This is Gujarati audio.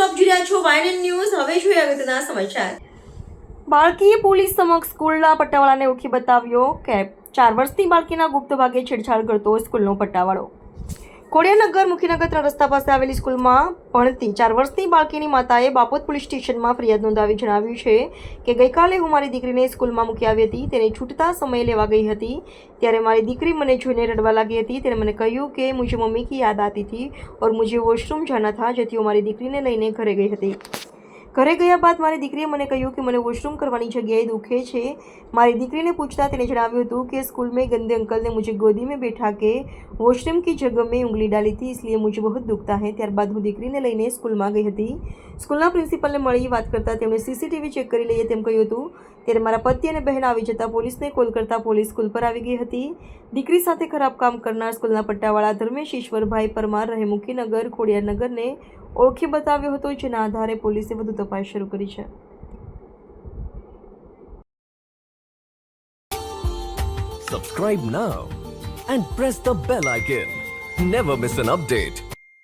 રહ્યા છો વાયનન ન્યૂઝ. હવે જોઈએ અગત્યના સમાચાર? બાળકીએ પોલીસ સમક્ષ સ્કૂલના પટ્ટાવાળાને ઓળખી બતાવ્યો કે ચાર વર્ષની બાળકીના ગુપ્ત ભાગે છેડછાડ કરતો સ્કૂલનો પટ્ટાવાળો ખોડિયાનગર મુખીનગર ત્રણ રસ્તા પાસે આવેલી સ્કૂલમાં ભણતી ચાર વર્ષની બાળકીની માતાએ બાપોત પોલીસ સ્ટેશનમાં ફરિયાદ નોંધાવી જણાવ્યું છે કે ગઈકાલે હું મારી દીકરીને સ્કૂલમાં મૂકી આવી હતી. તેને છૂટતા સમયે લેવા ગઈ હતી. ત્યારે મારી દીકરી મને જોઈને રડવા લાગી હતી. તેણે મને કહ્યું કે મુજે મમ્મી કી યાદ આતી હતી ઓર મુજે વોશરૂમ જાના થા જેથી હું મારી દીકરીને લઈને ઘરે ગઈ હતી. ઘરે ગયા બાદ મારી દીકરીએ મને કહ્યું કે મને વોશરૂમ કરવાની જગ્યાએ દુખે છે મારી દીકરીને પૂછતા તેને જણાવ્યું હતું कि स्कूल में गंदे अंकल ने मुझे गोदी में बैठा के वॉशरूम की जगह में उंगली डाली थी इसलिए मुझे बहुत दुखता है ત્યારબાદ હું દીકરીને લઈને સ્કૂલમાં ગઈ હતી સ્કૂલના પ્રિન્સિપલને મળી વાત કરતાં તેમણે સીસીટીવી ચેક કરી લઈએ તેમ કહ્યું હતું ત્યારે મારા પતિ અને બહેન આવી જતાં પોલીસને કોલ કરતાં પોલીસ સ્કૂલ પર આવી ગઈ હતી દીકરી સાથે ખરાબ કામ કરનાર સ્કૂલના પટ્ટાવાળા ધર્મેશ ઈશ્વરભાઈ પરમાર રહે મુખીનગર ખોડિયારનગરને ઓળખી બતાવ્યો હતો જેના આધારે પોલીસે વધુ તપાસ શરૂ કરી છે Subscribe now and press the bell icon. Never miss an update.